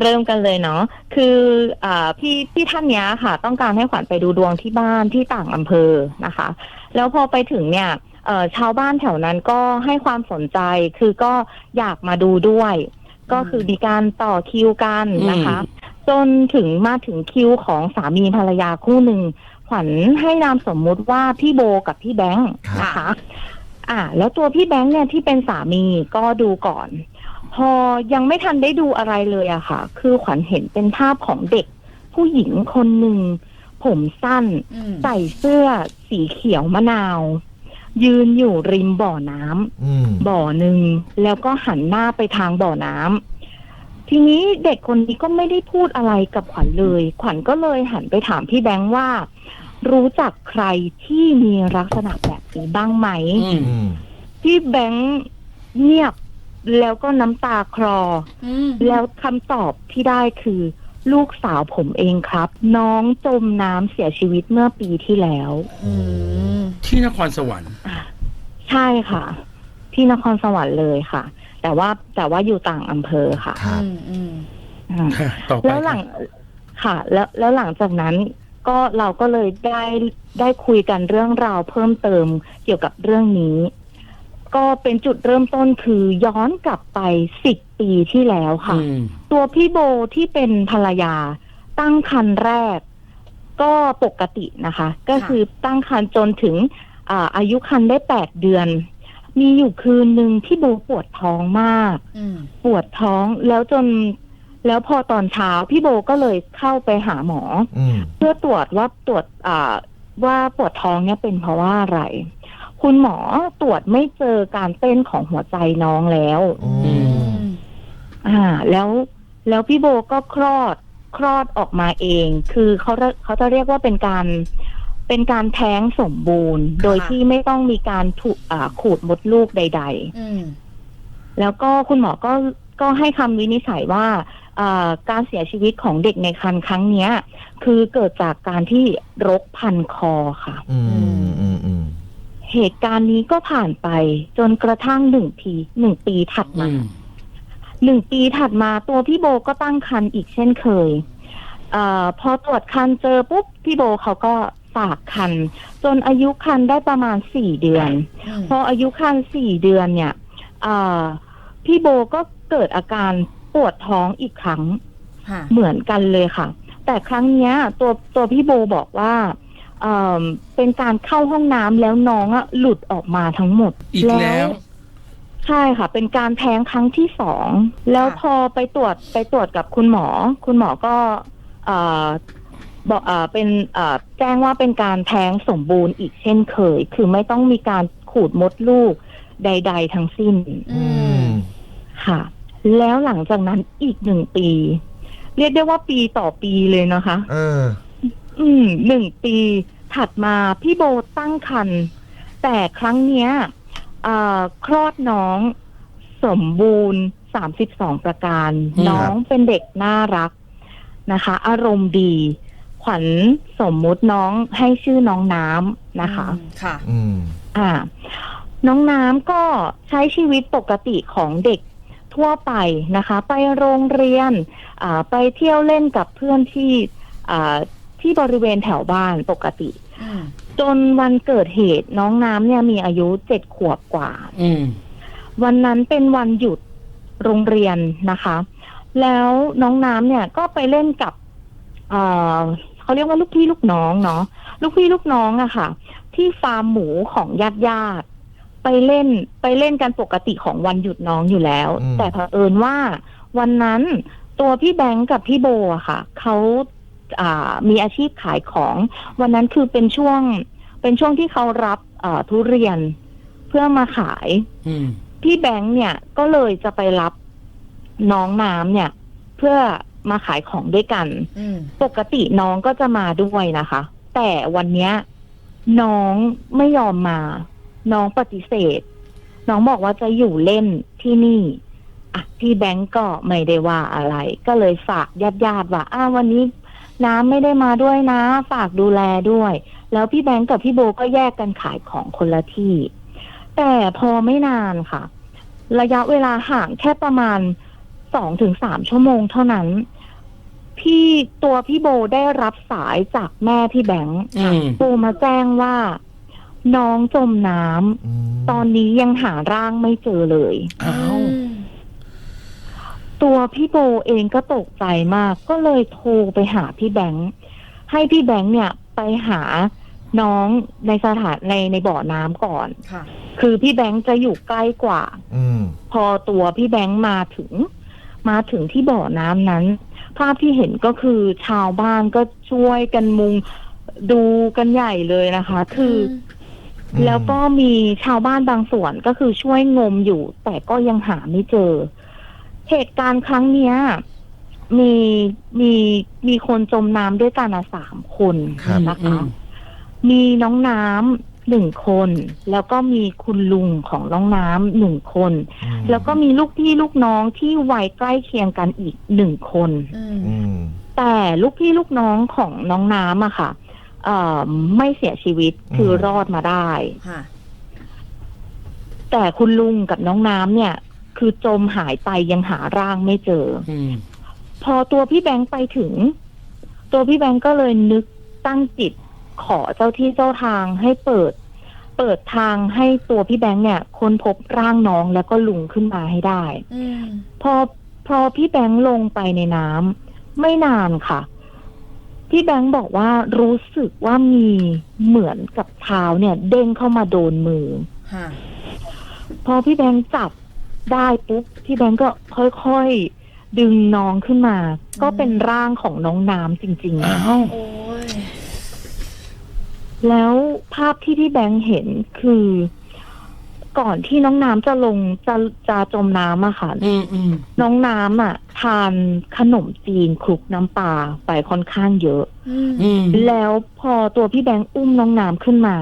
เริ่มกันเลยเนาะ คืออ่าพี่พี่ท่านเนี้ยค่ะ ต้องการให้ขวัญไปดูดวงที่บ้านที่ต่างอำเภอนะคะ แล้วพอไปถึงเนี่ยเอ่อชาวบ้านแถวนั้นก็ให้ความสนใจ คือก็อยากมาดูด้วย ก็คือมีการต่อคิวกันนะคะ จนถึงมาถึงคิวของสามีภรรยาคู่หนึ่ง ขวัญให้นามสมมุติว่าพี่โบกับพี่แบงค์นะคะ อ่า แล้วตัวพี่แบงค์เนี่ยที่เป็นสามีก็ดูก่อน พอยังไม่ทันได้ดูอะไรเลยอะค่ะ คือขวัญเห็นเป็นภาพของเด็ก ผู้หญิงคนหนึ่ง ผมสั้น อืมใส่เสื้อสีเขียวมะนาว ยืนอยู่ริมบ่อน้ำ อืม บ่อหนึ่งแล้วก็หันหน้าไปทางบ่อน้ำทีนี้เด็กคนนี้ก็ไม่ได้พูดอะไรกับขวัญเลย ขวัญก็เลยหันไปถามพี่แบงค์ว่า รู้จักใครที่มีลักษณะแบบนี้บ้างไหม อืม อืม พี่แบงค์เงียบ แล้วก็น้ำตาคลออืมแล้วคำตอบที่ได้คือ ลูกสาวผมเองครับ น้องจมน้ำเสียชีวิตเมื่อปีที่แล้ว อืมที่นครสวรรค์อะใช่ค่ะ ที่นครสวรรค์เลยค่ะ แต่ว่าแต่ว่าอยู่ต่างอำเภอค่ะครับ อืมอืมอืมค่ะต่อไปแล้วหลังค่ะ แล้วแล้วหลังจากนั้นก็เราก็เลยได้ได้คุยกันเรื่องราวเพิ่มเติมเกี่ยวกับเรื่องนี้ ก็เป็นจุดเริ่มต้นคือย้อนกลับไปสิบปีที่แล้วค่ะ อืม ตัวพี่โบที่เป็นภรรยา ตั้งครรภ์แรก ก็ปกตินะคะ ก็คือตั้งครรภ์จนถึงอ่าอายุครรภ์ได้แปดเดือน มีอยู่คืนหนึ่งที่โบปวดท้องมาก อืม ปวดท้องแล้วจนแล้วพอตอนเช้าพี่โบก็เลยเข้าไปหาหมอ อืม เพื่อตรวจว่าตรวจอ่าว่าปวดท้องเนี่ยเป็นเพราะว่าอะไร คุณหมอตรวจไม่เจอการเต้นของหัวใจน้องแล้วอือืมมอ่า แล้วแล้วพี่โบก็คลอดคลอดออกมาเอง คือเขาเรียกเขาจะเรียกว่าเป็นการเป็นการแท้งสมบูรณ์ โดยที่ไม่ต้องมีการถูกอ่าขูดมดลูกใดๆอืมแล้วก็คุณหมอก็ก็ให้คำวินิจฉัยว่าเอ่อการเสียชีวิตของเด็กในครรภ์ครั้งเนี้ยคือเกิดจากการที่รกพันคอค่ะ อืมอืมอืม เหตุการณ์นี้ก็ผ่านไปจนกระทั่งหนึ่งปีหนึ่งปีถัดอืมามหนึ่งปีถัดมาตัวพี่โบก็ตั้งครรภ์อีกเช่นเคยเอ่อพอตรวจครรภ์เจอปุ๊บพี่โบเขาก็ฝากครรภ์จนอายุครรภ์ได้ประมาณสี่เดือนอืมพออายุครรภ์สี่เดือนเนี่ยอ่าพี่โบก็เกิดอาการปวดท้องอีกครั้งค่ะเหมือนกันเลยค่ะ แต่ครั้งเนี้ย ตัวตัวพี่โบบอกว่า เอ่อเป็นการเข้าห้องน้ำแล้วน้องอะหลุดออกมาทั้งหมดอีกแล้ว ใช่ค่ะ เป็นการแท้งครั้งที่สองแล้วพอไปตรวจไปตรวจกับคุณหมอ คุณหมอก็เอ่อบอกเอ่อเป็นเอ่อแจ้งว่าเป็นการแท้งสมบูรณ์อีกเช่นเคย คือไม่ต้องมีการขูดมดลูกใด ๆ ทั้งสิ้น อืม ค่ะ แล้วหลังจากนั้นอีกหนึ่งปี เรียกได้ว่าปีต่อปีเลยนะคะ เออ อืมหนึ่งปีถัดมาพี่โบตั้งครรภ์แต่ครั้งเนี้ยเอ่อคลอดน้องสมบูรณ์สามสิบสองประการอืมน้องเป็นเด็กน่ารักนะคะ อารมณ์ดี ขวัญสมมุติน้องให้ชื่อน้องน้ำนะคะ อืมค่ะ อืม อ่า น้องน้ำก็ใช้ชีวิตปกติของเด็กทั่วไปนะคะ ไปโรงเรียน อ่า ไปเที่ยวเล่นกับเพื่อนที่ อ่า ที่บริเวณแถวบ้านปกติอืมจนวันเกิดเหตุน้องน้ำเนี่ยมีอายุเจ็ดขวบกว่าอืมวันนั้นเป็นวันหยุดโรงเรียนนะคะ แล้วน้องน้ำเนี่ยก็ไปเล่นกับเอ่อเขาเรียกว่าลูกพี่ลูกน้องเนาะลูกพี่ลูกน้องอะค่ะ ที่ฟาร์มหมูของญาติญาติๆไปเล่นไปเล่นกันปกติของวันหยุดน้องอยู่แล้วอืมแต่เผอิญว่าวันนั้นตัวพี่แบงค์กับพี่โบอะค่ะเขาอ่า มีอาชีพขายของ วันนั้นคือเป็นช่วง เป็นช่วงที่เขารับเอ่อทุเรียนเพื่อมาขายอืมพี่แบงค์เนี่ยก็เลยจะไปรับน้องน้ำเนี่ย เพื่อมาขายของด้วยกันอืมปกติน้องก็จะมาด้วยนะคะ แต่วันเนี้ย น้องไม่ยอมมา น้องปฏิเสธ น้องบอกว่าจะอยู่เล่นที่นี่อะพี่แบงก์ก็ไม่ได้ว่าอะไร ก็เลยฝากญาติญาติๆว่าอ้าววันนี้ น้ำไม่ได้มาด้วยนะ ฝากดูแลด้วย แล้วพี่แบงก์กับพี่โบก็แยกกันขายของคนละที่ แต่พอไม่นานค่ะ ระยะเวลาห่างแค่ประมาณสองถึงสามชั่วโมงเท่านั้น พี่ตัวพี่โบได้รับสายจากแม่พี่แบงค์อืมโทรมาแจ้งว่า น้องจมน้ำมตอนนี้ยังหาร่างไม่เจอเลยอ้าว ตัวพี่โบเองก็ตกใจมาก ก็เลยโทรไปหาพี่แบงค์ให้พี่แบงค์เนี่ยไปหาน้องในสถานในในบ่อน้ำก่อน ค่ะ คือพี่แบงค์จะอยู่ใกล้กว่า อืม พอตัวพี่แบงค์มาถึง มาถึงที่บ่อน้ำนั้น ภาพที่เห็นก็คือชาวบ้านก็ช่วยกันมุงดูกันใหญ่เลยนะคะ คืออมแล้วก็มีชาวบ้านบางส่วนก็คือช่วยงมอยู่ แต่ก็ยังหาไม่เจอ เหตุการณ์ครั้งเนี้ยมีมีมีคนจมน้ำด้วยกันอะสามคนครับ นะคะ มีน้องน้ำหนึ่งคน แล้วก็มีคุณลุงของน้องน้ำหนึ่งคนอืมแล้วก็มีลูกพี่ลูกน้องที่วัยใกล้เคียงกันอีกหนึ่งคนอืมอืมแต่ลูกพี่ลูกน้องของน้องน้ำอะค่ะ เอ่อไม่เสียชีวิตคือรอดมาได้ ค่ะ แต่คุณลุงกับน้องน้ำเนี่ย คือจมหายไปยังหาร่างไม่เจออืมพอตัวพี่แบงค์ไปถึง ตัวพี่แบงค์ก็เลยนึกตั้งจิตขอเจ้าที่เจ้าทางให้เปิด เปิดทางให้ตัวพี่แบงค์เนี่ย ค้นพบร่างน้องแล้วก็ลุงขึ้นมาให้ได้อืมพอพอพี่แบงค์ลงไปในน้ำไม่นานค่ะพี่แบงค์บอกว่ารู้สึกว่ามีเหมือนกับเท้าเนี่ย เด้งเข้ามาโดนมือค่ะพอพี่แบงค์จับ ได้ปุ๊บพี่แบงค์ก็ค่อยๆดึงน้องขึ้นมา ก็เป็นร่างของน้องน้ำจริงอ้าวโอ้ยๆแล้วภาพที่พี่แบงค์เห็นคือ ก่อนที่น้องน้ำจะลงจะจะจมน้ำอะค่ะ อืมอืมน้องน้ำอะทานขนมจีนคลุกน้ำปลาไปค่อนข้างเยอะ อืมอืมแล้วพอตัวพี่แบงค์อุ้มน้องน้ำขึ้นมา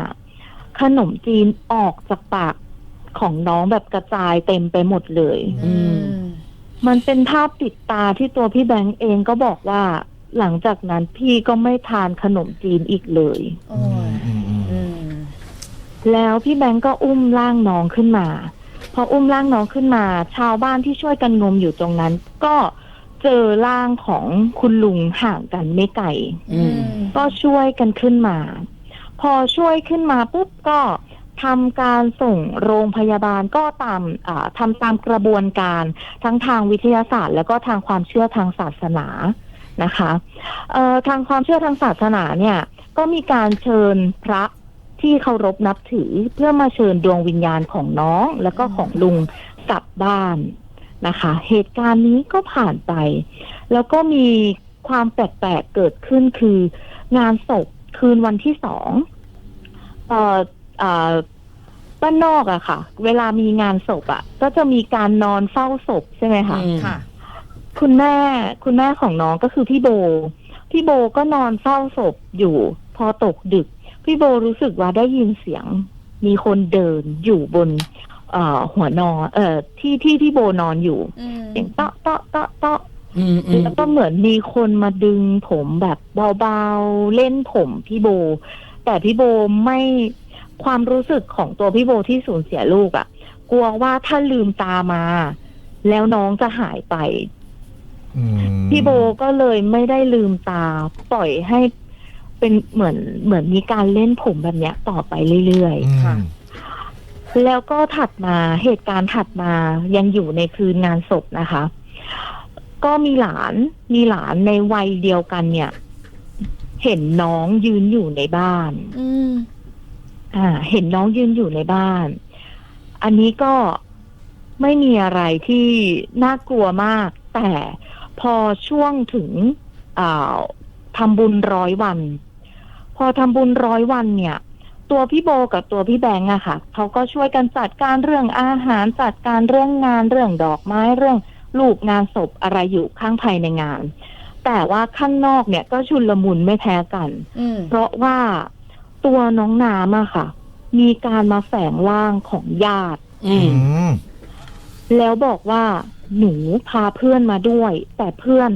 ขนมจีนออกจากปาก ของน้องแบบกระจายเต็มไปหมดเลย อืม มันเป็นภาพติดตาที่ตัวพี่แบงค์เองก็บอกว่า หลังจากนั้นพี่ก็ไม่ทานขนมจีนอีกเลย โอ้อืมยอืมอืมอืม แล้วพี่แบงค์ก็อุ้มร่างน้องขึ้นมา พออุ้มร่างน้องขึ้นมา ชาวบ้านที่ช่วยกันงมอยู่ตรงนั้น ก็เจอร่างของคุณลุงห่างกันไม่ไกล อืม ก็ช่วยกันขึ้นมา พอช่วยขึ้นมาปุ๊บก็ ทำการส่งโรงพยาบาลก็ตามอ่าทำตามกระบวนการทั้งทางวิทยาศาสตร์ แล้วก็ทางความเชื่อทางศาสนานะคะทางความเชื่อทางศาสนาเนี่ย ก็มีการเชิญพระที่เคารพนับถือเพื่อมาเชิญดวงวิญญาณของน้องแล้วก็ของลุงกลับบ้านนะคะ เหตุการณ์นี้ก็ผ่านไป แล้วก็มีความแปลกๆเกิดขึ้นคืองานศพคืนวันที่สองเอ่อเอ่อบ้านนอกอะค่ะ เวลามีงานศพอะก็จะมีการนอนเฝ้าศพใช่ไหมคะอืม ค่ะ คุณแม่คุณแม่ของน้องก็คือพี่โบ พี่โบก็นอนเฝ้าศพอยู่ พอตกดึก พี่โบรู้สึกว่าได้ยินเสียง มีคนเดินอยู่บน เอ่อ หัวนอน เอ่อที่ที่พี่โบนอนอยู่อืมเสียงเตาะเตาะเตาะเตาะ อืมอืมแล้วก็เหมือนมีคนมาดึงผมแบบเบาๆ เล่นผมพี่โบ แต่พี่โบไม่ ความรู้สึกของตัวพี่โบที่สูญเสียลูกอะ่ะ กลัวว่าถ้าลืมตามา แล้วน้องจะหายไปอืมพี่โบก็เลยไม่ได้ลืมตาปล่อยให้เป็นเหมือนเหมือนมีการเล่นผมแบบเนี้ยต่อไปเรื่อยๆอืมค่ะ แล้วก็ถัดมาเหตุการณ์ถัดมายังอยู่ในคืนงานศพนะคะ ก็มีหลานมีหลานในวัยเดียวกันเนี่ย เห็นน้องยืนอยู่ในบ้าน อืมอ่า เห็นน้องยืนอยู่ในบ้าน อันนี้ก็ไม่มีอะไรที่น่ากลัวมาก แต่พอช่วงถึงอ่าทำบุญร้อยวัน พอทำบุญร้อยวันเนี่ย ตัวพี่โบกับตัวพี่แบงค์อะค่ะเขาก็ช่วยกันจัดการเรื่องอาหารจัดการเรื่องงานเรื่องดอกไม้เรื่องลูกงานศพอะไรอยู่ข้างภายในงาน แต่ว่าข้างนอกเนี่ยก็ชุนลมุนไม่แพ้กันอืมเพราะว่า ตัวน้องน้ำอะค่ะ มีการมาแฝงร่างของญาติอือืม มแล้วบอกว่าหนูพาเพื่อนมาด้วย แต่เพื่อน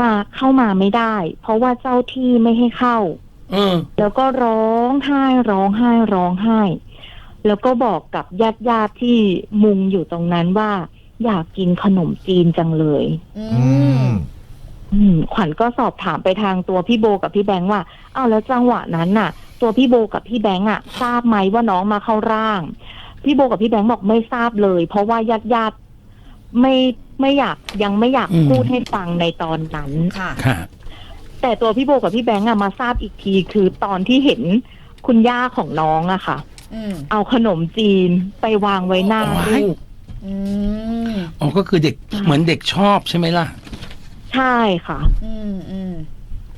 มาเข้ามาไม่ได้ เพราะว่าเจ้าที่ไม่ให้เข้า อืม แล้วก็ร้องไห้ร้องไห้ร้องไห้ แล้วก็บอกกับญาติญาติๆที่มุงอยู่ตรงนั้นว่า อยากกินขนมจีนจังเลย อือืม ม อืมขวัญก็สอบถามไปทางตัวพี่โบกับพี่แบงค์ว่าอ้าวแล้วจังหวะนั้นน่ะ ตัวพี่โบกับพี่แบงค์อะทราบไหมว่าน้องมาเข้าร่าง พี่โบกับพี่แบงค์บอกไม่ทราบเลย เพราะว่าญาติญาติๆไม่ไม่อยากยังไม่อยากอืม พูดให้ฟังในตอนนั้น ค่ะ ค่ะ แต่ตัวพี่โบกับพี่แบงค์อะมาทราบอีกทีคือตอนที่เห็นคุณย่าของน้องอะค่ะ อืมเอาขนมจีนไปวางไว้หน้าอ๋อลูก อืมอ๋อก็คือเด็กเหมือนเด็กชอบใช่ไหมล่ะ ใช่ค่ะ อืมอืม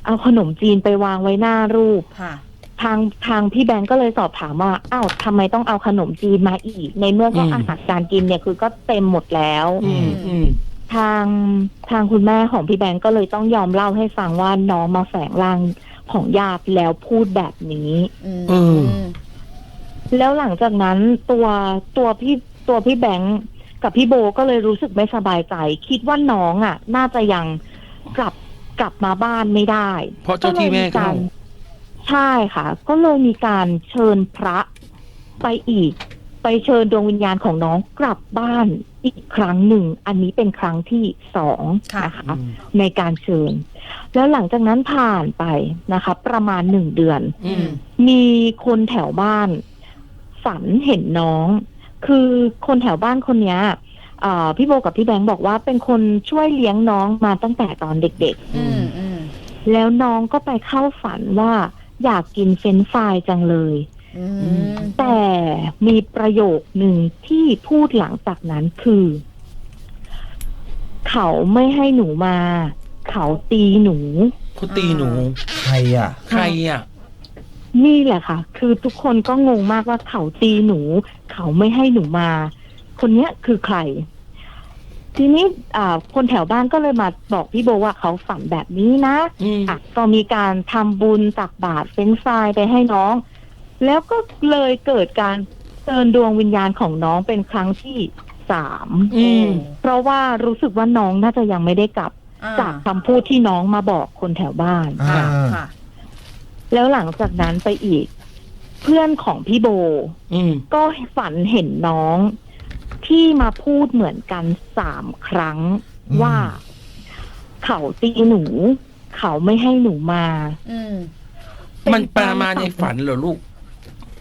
เอาขนมจีนไปวางไว้หน้ารูป ค่ะ ทางทางพี่แบงก์ก็เลยสอบถามว่าอ้าวทำไมต้องเอาขนมจีนมาอีก ในเมื่อก็อืม อาหารการกินเนี่ยคือก็เต็มหมดแล้ว อืมอืม ทางทางคุณแม่ของพี่แบงก์ก็เลยต้องยอมเล่าให้ฟังว่าน้องมาแฝงร่างของญาติแล้วพูดแบบนี้ อืมเออแล้วหลังจากนั้นตัวตัวพี่ตัวพี่แบงก์กับพี่โบก็เลยรู้สึกไม่สบายใจ คิดว่าน้องอะ น่าจะยังกลับกลับมาบ้านไม่ได้เพราะเจ้าที่แม่ก็เขาเลย ใช่ค่ะ ก็เลยมีการเชิญพระไปอีก ไปเชิญดวงวิญญาณของน้องกลับบ้านอีกครั้งหนึ่ง อันนี้เป็นครั้งที่สองค่ะนะคะ ในการเชิญ แล้วหลังจากนั้นผ่านไปนะคะ ประมาณหนึ่งเดือนอืมมีคนแถวบ้านฝันเห็นน้อง คือคนแถวบ้านคนเนี้ยเอ่อพี่โบกับพี่แบงค์บอกว่าเป็นคนช่วยเลี้ยงน้องมาตั้งแต่ตอนเด็กอืมอืมๆแล้วน้องก็ไปเข้าฝันว่า อยากกินเฟรนช์ฟรายจังเลยอืมแต่มีประโยคหนึ่งที่พูดหลังจากนั้นคือ เขาไม่ให้หนูมา เขาตีหนูเขาตีหนู ใครอะ ใครอะ นี่แหละค่ะ คือทุกคนก็งงมากว่าเขาตีหนู เขาไม่ให้หนูมา คนเนี้ยคือใคร ทีนี้อ่าคนแถวบ้านก็เลยมาบอกพี่โบว่าเขาฝันแบบนี้นะอืมอะก็มีการทำบุญตักบาตรเฟ้นทรายไปให้น้อง แล้วก็เลยเกิดการเชิญดวงวิญญาณของน้องเป็นครั้งที่สามอืมเพราะว่ารู้สึกว่าน้องน่าจะยังไม่ได้กลับอ่จากคำพูดที่น้องมาบอกคนแถวบ้านอ่าค่ะค่ะแล้วหลังจากนั้นไปอีก เพื่อนของพี่โบอืมก็ฝันเห็นน้อง ที่มาพูดเหมือนกันสามครั้งอืมว่า เขาตีหนู เขาไม่ให้หนูมาอืมมันปลามาในฝันเหรอลูก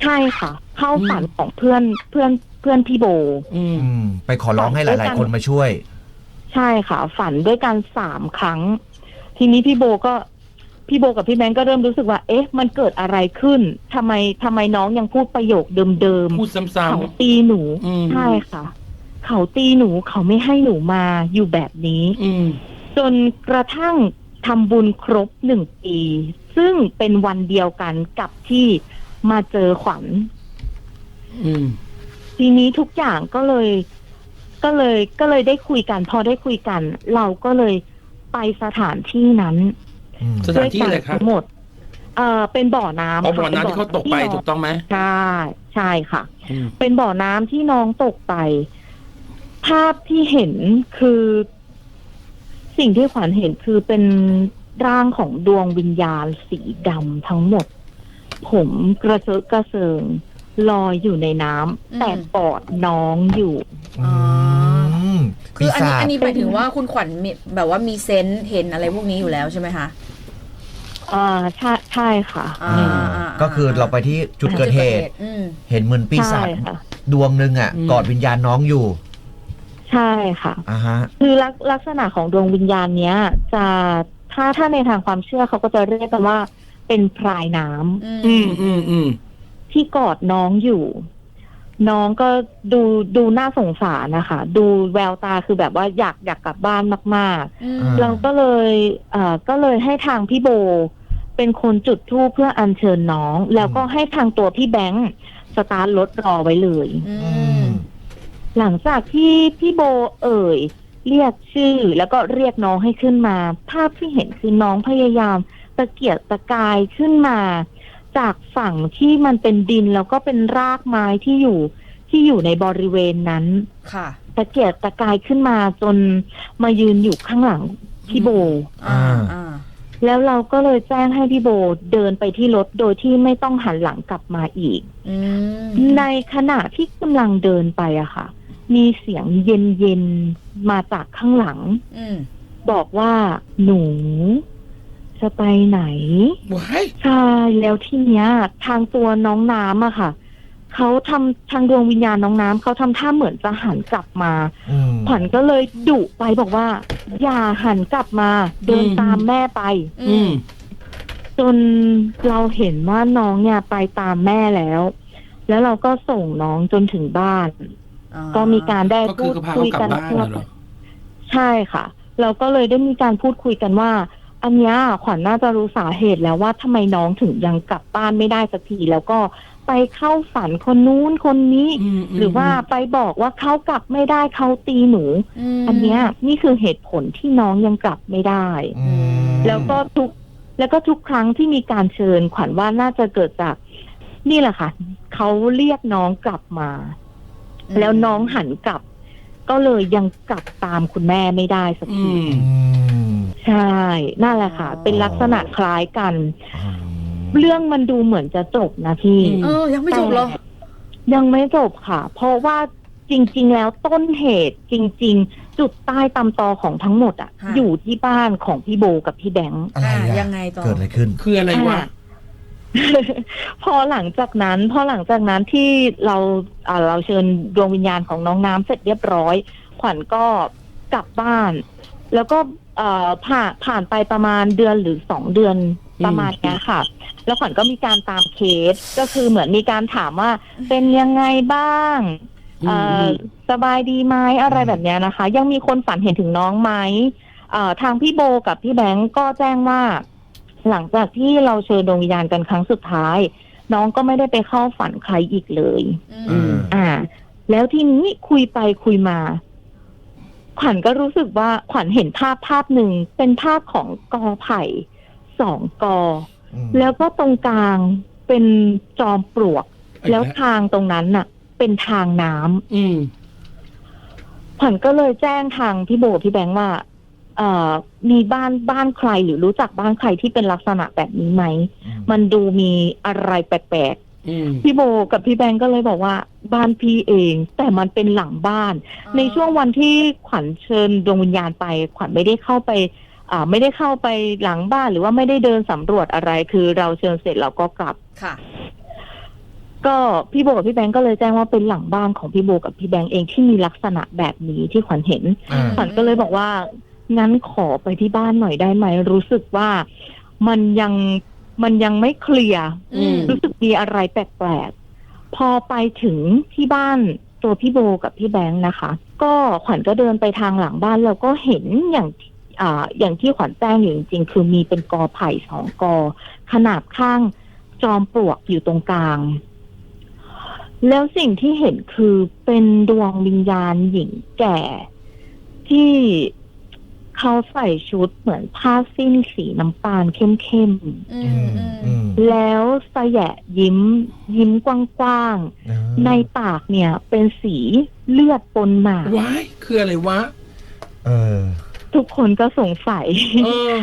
ใช่ค่ะ เข้าอืมฝันของเพื่อนเพื่อนเพื่อนพี่โบอืมอืม ไปขอร้องให้หลาย ๆ คนมาช่วย ใช่ค่ะ ฝันด้วยกันสามครั้ง ทีนี้พี่โบก็ พี่โบกับพี่แบงก์ก็เริ่มรู้สึกว่า เอ๊ะ มันเกิดอะไรขึ้นทำไมทำไมน้องยังพูดประโยคเดิมพูดซ้ๆเขาำตีหนูๆอืมใช่ค่ะ เขาตีหนูเขาไม่ให้หนูมาอยู่แบบนี้ อืมจนกระทั่งทำบุญครบหนึ่งปี ซึ่งเป็นวันเดียวกันกับที่มาเจอขวัญอืมทีนี้ทุกอย่างก็เลย ก็เลยก็เลยได้คุยกัน พอได้คุยกัน เราก็เลยไปสถานที่นั้นอืม สถานที่อะไรครับทั้งหมด เอ่อเป็นบ่อน้ำเอาบ่อค่ะน้ำที่เขาตกไปน้งถูกต้องไหมใช่ใช่ค่ะ อืมเป็นบ่อน้ำที่น้องตกไป ภาพที่เห็นคือ สิ่งที่ขวัญเห็นคือเป็นร่างของดวงวิญญาณสีดำทั้งหมด ผมกระเซอะกระเซิงลอยอยู่ในน้ำแต่ปอดน้องอยู่ อ๋อ มคืออันนี้ปีศาจอันนี้หมายถึงว่าคุณขวัญมีแบบว่ามีเซนส์เห็นอะไรพวกนี้อยู่แล้วใช่ไหมคะ อ่าใช่ใช่ค่ะ อ่าอืมอ่าก็คือเราไปที่จุดเกิดเหตุ อืม เห็นเหมือนปีศาใช่จค่ะ ดวงหนึ่งอะอืม กอดวิญญาณน้องอยู่ใช่ค่ะ อ่าฮะ คือลักลักษณะของดวงวิญญาณเนี้ย จะถ้าถ้าในทางความเชื่อเขาก็จะเรียกกันว่า เป็นพรายน้ำอืมอืมอืมอืมที่กอดน้องอยู่ น้องก็ดูดูน่าสงสารนะคะ ดูแววตาคือแบบว่าอยากอยากกลับบ้านมากอืมอ่าๆเราก็เลยเอ่อก็เลยให้ทางพี่โบ เป็นคนจุดธูปเพื่ออัญเชิญน้อง แล้วก็ให้ทางตัวพี่แบงค์สตาร์ทรถรอไว้เลย อือืมมหลังจากที่พี่โบเอ่ย เรียกชื่อแล้วก็เรียกน้องให้ขึ้นมา ภาพที่เห็นคือน้องพยายาม ตะเกียกตะกายขึ้นมา จากฝั่งที่มันเป็นดินแล้วก็เป็นรากไม้ที่อยู่ที่อยู่ในบริเวณนั้น ค่ะ ตะเกียกตะกายขึ้นมาจนมายืนอยู่ข้างหลังพี่โบ อ่า อ่า แล้วเราก็เลยแจ้งให้พี่โบเดินไปที่รถโดยที่ไม่ต้องหันหลังกลับมาอีกอืมในขณะที่กำลังเดินไปอะค่ะ มีเสียงเย็นเย็นๆมาจากข้างหลังอืมบอกว่าหนูจะไปไหนว้ายใช่แล้วที่เนี้ย ทางตัวน้องน้ำอะค่ะ เขาทำทางดวงวิญญาณน้องน้ำเขาทำท่าเหมือนจะหันกลับมา อืมขวัญก็เลยดุไปบอกว่า อย่าหันกลับมา เดินตามแม่ไป อืม จนเราเห็นว่าน้องเนี่ยไปตามแม่แล้ว แล้วเราก็ส่งน้องจนถึงบ้าน อ๋อ ก็มีการได้ก็คืพูอดก็พาคุเขายกลับกันบ้านทั่วน่ะเหไปรอ ใช่ค่ะ เราก็เลยได้มีการพูดคุยกันว่า อันเนี้ยขวัญน่าจะรู้สาเหตุแล้วว่าทำไมน้องถึงยังกลับบ้านไม่ได้สักที แล้วก็ ไปเข้าฝันคนนู้นคนนี้มมหรือว่าไปบอกว่าเขากลับไม่ได้เขาตีหนูมอันเนี้ยนี่คือเหตุผลที่น้องยังกลับไม่ได้อืมแล้วก็ทุกแล้วก็ทุกครั้งที่มีการเชิญขวัญว่าน่าจะเกิดจาก นี่แหละค่ะเขาเรียกน้องกลับมาอืมแล้วน้องหันกลับ ก็เลยยังกลับตามคุณแม่ไม่ได้สักอืทีมอืมใช่ นั่นแหละค่ะ เป็นลักษณะคล้ายกันอืม เรื่องมันดูเหมือนจะจบนะพี่อืมเออ ยังไม่จบเหรอแต่ยังไม่จบค่ะ เพราะว่าจริง ๆ แล้วต้นเหตุจริง ๆ จุดใต้ตำตอของทั้งหมดอะค่ะอยู่ที่บ้านของพี่โบกับพี่แบงค์ อะไรอะอะยังไงต่อ เกิดอะไรขึ้น คืออะไรวะ พอหลังจากนั้น พอหลังจากนั้นที่เราอ่าเราเชิญดวงวิญญาณของน้องน้ำเสร็จเรียบร้อย ขวัญก็กลับบ้าน แล้วก็เอ่อผ่านผ่านไปประมาณเดือนหรือสองเดือน ประมาณเนี้ยค่ะ แล้วขวัญก็มีการตามเคสก็คือเหมือนมีการถามว่าเป็นยังไงบ้างเอ่อสบายดีไหมอะไรแบบเนี้ยนะคะ ยังมีคนฝันเห็นถึงน้องไหมเอ่อทางพี่โบกับพี่แบงก์ก็แจ้งว่า หลังจากที่เราเชิญดวงวิญญาณกันครั้งสุดท้าย น้องก็ไม่ได้ไปเข้าฝันใครอีกเลย อืมอืมอ่า แล้วทีนี้คุยไปคุยมา ขวัญก็รู้สึกว่าขวัญเห็นภาพภาพหนึ่งเป็นภาพของกอไผ่ สองกออืมแล้วก็ตรงกลางเป็นจอมปลวกอีกแล้วทางตรงนั้นน่ะ เป็นทางน้ำอืมขวัญก็เลยแจ้งทางพี่โบพี่แบงค์ว่า เอ่อ มีบ้านบ้านใครหรือรู้จักบ้านใครที่เป็นลักษณะแบบนี้ไหมอืมมันดูมีอะไรแปลกอืมๆพี่โบกับพี่แบงค์ก็เลยบอกว่า บ้านพี่เอง แต่มันเป็นหลังบ้าน ในช่วงวันที่ขวัญเชิญดวงวิญญาณไป ขวัญไม่ได้เข้าไปอ่า ไม่ได้เข้าไปหลังบ้านหรือว่าไม่ได้เดินสำรวจอะไร คือเราเชิญเสร็จเราก็กลับค่ะ ก็พี่โบกับพี่แบงค์ก็เลยแจ้งว่าเป็นหลังบ้านของพี่โบกับพี่แบงค์เองที่มีลักษณะแบบนี้ที่ขวัญเห็นอ่า ขวัญก็เลยบอกว่า งั้นขอไปที่บ้านหน่อยได้ไหมรู้สึกว่ามันยังมันยังไม่เคลียร์ อืม รู้สึกมีอะไรแปลกๆ พอไปถึงที่บ้านตัวพี่โบกับพี่แบงค์นะคะ ก็ขวัญก็เดินไปทางหลังบ้านแล้วก็เห็นอย่าง อ่าอย่างที่ขวัญแจ้งอยู่จริงๆ คือมีเป็นกอไผ่สองกอ ขนาดข้างจอมปลวกอยู่ตรงกลาง แล้วสิ่งที่เห็นคือเป็นดวงวิญญาณหญิงแก่ ที่เขาใส่ชุดเหมือนผ้าสิ้นสีน้ำตาลเข้มอืมอือืมมอืมๆแล้วสะแยะยิ้มยิ้มกว้างอ่าๆในปากเนี่ยเป็นสีเลือดปนหมากว้ายคืออะไรวะ เออ ทุกคนก็สงสัย เออ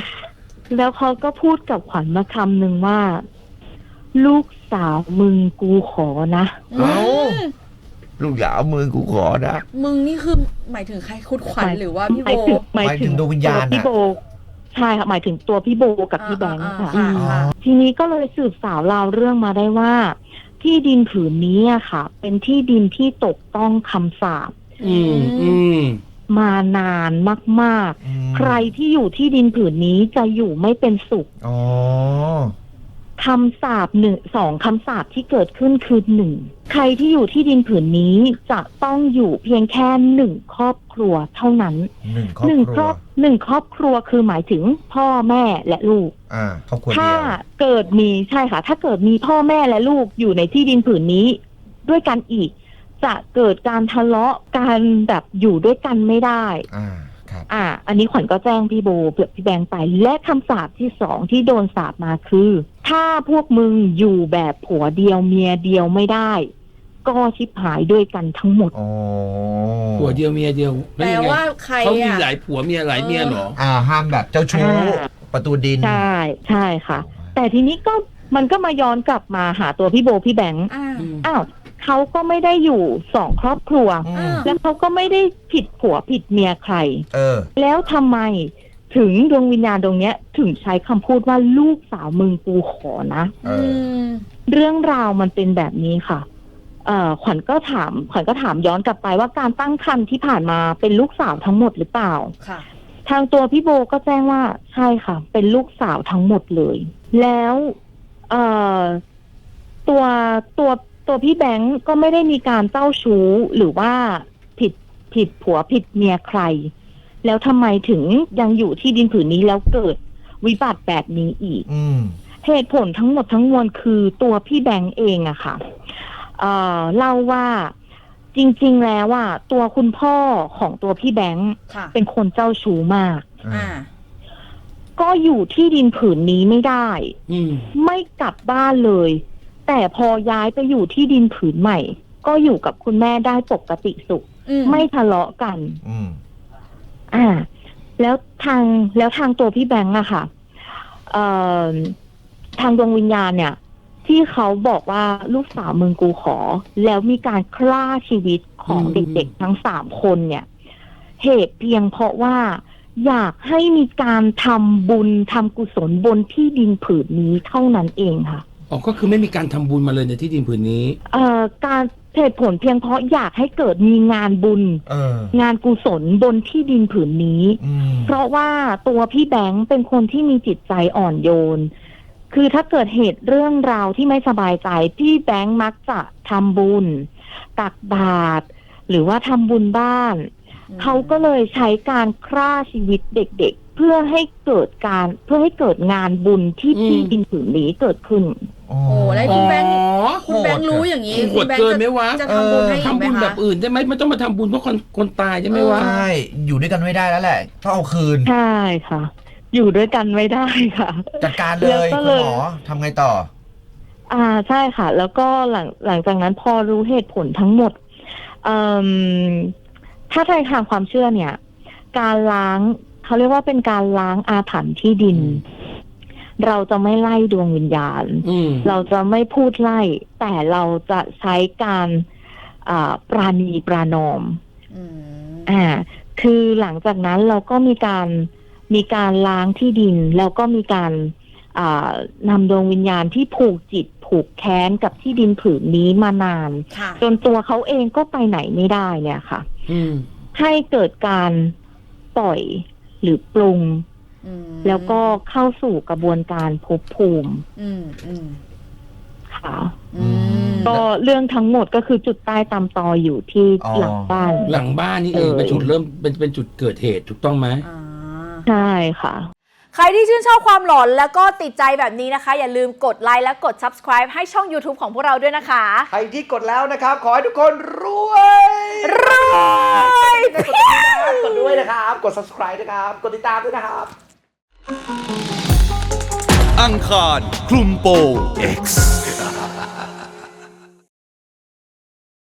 แล้วเขาก็พูดกับขวัญมาคำหนึ่งว่า ลูกสาวมึงกูขอนะ เอ้า ลูกอย่าเอามือกูขอนะ มึงนี่คือหมายถึงใครคุณขวัญหรือว่าพี่หโบ มายถึงหมายถึงดวงวิญญาณตัวพี่น่ะโบใช่ค่ะหมายถึงตัวพี่โบกับพี่แบงค์ค่ะ อ่า อ๋อค่ะทีนี้ก็เลยสืบสาวราวเรื่องมาได้ว่า ที่ดินผืนนี้อะค่ะ เป็นที่ดินที่ตกต้องคำสาปอืมอืม มานานมาก อืม ๆ ใครที่อยู่ที่ดินผืนนี้จะอยู่ไม่เป็นสุขอ๋อ คำสาปหนึ่งสองคำสาปที่เกิดขึ้นคือหนึ่งใครที่อยู่ที่ดินผืนนี้จะต้องอยู่เพียงแค่หนึ่งครอบครัวเท่านั้นหนึ่งครอบหนึ่งคครัรวอบหนึ่งครอบครัวคือหมายถึงพ่อแม่และลูก อ่า ครอบครัวเดีถ้ายวเกิดมีใช่ค่ะ ถ้าเกิดมีพ่อแม่และลูกอยู่ในที่ดินผืนนี้ ด้วยกันอีก จะเกิดการทะเลาะการแบบอยู่ด้วยกันไม่ได้ อ่าครับอ่า อันนี้ขวัญก็แจ้งพี่โบเผื่อพี่แบงค์ไป และคำสาปที่สองที่โดนสาปมาคือ ถ้าพวกมึงอยู่แบบผัวเดียวเมียเดียวไม่ได้ ก็ชิบหายด้วยกันทั้งหมดอ๋อผัวเดียวเมียเดียวแปลว่าใครเขามีอะ หลายผัวเมียหลายเมียเหรอ อ่าห้ามแบบเจ้าชู้อ่า ประตูดิน ใช่ใช่ค่ะ แต่ทีนี้ก็มันก็มาย้อนกลับมาหาตัวพี่โบพี่แบงค์อ่าอ้าวค เขาก็ไม่ได้อยู่สองครอบครัว อืม แล้วเขาก็ไม่ได้ผิดผัวผิดเมียใคร เออ แล้วทำไมถึงดวงวิญญาณตรงเนี้ย ถึงใช้คำพูดว่าลูกสาวมึงกูขอนะ เออือมเรื่องราวมันเป็นแบบนี้ค่ะ เอ่อขวัญก็ถาม ขวัญก็ถามย้อนกลับไปว่าการตั้งครรภ์ที่ผ่านมาเป็นลูกสาวทั้งหมดหรือเปล่า ค่ะ ทางตัวพี่โบก็แจ้งว่าใช่ค่ะ เป็นลูกสาวทั้งหมดเลย แล้ว เอ่อตัวตัว ตัวพี่แบงก์ก็ไม่ได้มีการเจ้าชู้หรือว่าผิดผิดผัวผิดเมียใคร แล้วทำไมถึงยังอยู่ที่ดินผืนนี้แล้วเกิดวิบัติแบบนี้อีกอืมเหตุผลทั้งหมดทั้งมวลคือตัวพี่แบงก์เองอะค่ะเอ่อเล่าว่าจริง ๆ แล้วว่าตัวคุณพ่อของตัวพี่แบงค์ค่ะเป็นคนเจ้าชู้มาก อ่า ก็อยู่ที่ดินผืนนี้ไม่ได้ อืม ไม่กลับบ้านเลย แต่พอย้ายไปอยู่ที่ดินผืนใหม่ ก็อยู่กับคุณแม่ได้ปกติสุขอืมไม่ทะเลาะกัน อืม อ่า แล้วทางแล้วทางตัวพี่แบงค์อะค่ะ เอ่อทางดวงวิญญาณเนี่ย ที่เขาบอกว่าลูกสาวมึงกูขอ แล้วมีการฆ่าชีวิตของอืมเด็กๆทั้งสามคนเนี่ย เหตุเพียงเพราะว่าอยากให้มีการทำบุญทำกุศลบนที่ดินผืนนี้เท่านั้นเองค่ะ อ๋อก็คือไม่มีการทำบุญมาเลยในที่ดินผืนนี้ เอ่อการเหตุผลเพียงเพราะอยากให้เกิดมีงานบุญ เอองานกุศลบนที่ดินผืนนี้ อืมเพราะว่าตัวพี่แบงค์เป็นคนที่มีจิตใจอ่อนโยน คือถ้าเกิดเหตุเรื่องราวที่ไม่สบายใจ พี่แบงค์มักจะทำบุญ ตักบาตรหรือว่าทำบุญบ้าน เขาก็เลยใช้การฆ่าชีวิตเด็กๆ เพื่อให้เกิดการเพื่อให้เกิดงานบุญที่อืม ที่ดินผืนนี้เกิดขึ้น โอ้โอ้แล้วคุณแบงค์อ๋อคุณแบงค์รู้อย่างนี้โหคุณดแบงเกิค์นไหมจะวะจะทำบุญให้อีกทำไหมบุญแบคะบอื่นได้ไหมไม่ต้องมาทำบุญเพราะคนคนตายใช่ไหมวะ ใช่อยู่ด้วยกันไม่ได้แล้วแหละ ต้องเอาคืน ใช่ค่ะ อยู่ด้วยกันไม่ได้ค่ะ จัดการเลแล้วยก็คุณเลยหมอทำไงต่อ อ่าใช่ค่ะ แล้วก็หลังหลังจากนั้นพอรู้เหตุผลทั้งหมดเอ่มถ้าในทางความเชื่อเนี่ย การล้างเขาเรียกว่าเป็นการล้างอาถรรพ์ที่ดิน เราจะไม่ไล่ดวงวิญญาณอืมเราจะไม่พูดไล่ แต่เราจะใช้การอ่าปราณีปรานอมอืมอ่า คือหลังจากนั้นเราก็มีการมีการล้างที่ดิน แล้วก็มีการอ่านำดวงวิญญาณที่ผูกจิตผูกแค้นกับที่ดินผืนนี้มานานค่ะจนตัวเขาเองก็ไปไหนไม่ได้เนี่ยค่ะอืมให้เกิดการปล่อยหรือปรุง อืมแล้วก็เข้าสู่กระบวนการภพภูมิอืมอืมค่ะ อืมก็เรื่องทั้งหมดก็คือจุดใต้ตามตออยู่ที่อ๋อ หลังบ้าน หลังบ้านนี่เองเออเป็นจุดเริ่มเป็นเป็นจุดเกิดเหตุถูกต้องไหม อ่า ใช่ค่ะ ใครที่ชื่นชอบความหลอนแล้วก็ติดใจแบบนี้นะคะ อย่าลืมกดไลค์และกด subscribe ให้ช่อง YouTube ของพวกเราด้วยนะคะ ใครที่กดแล้วนะครับ ขอให้ทุกคนรวยรวยกดติดตามกดด้วยนะครับ กด subscribe นะครับ กดติดตามด้วยนะครับ อังคารคลุมโปง X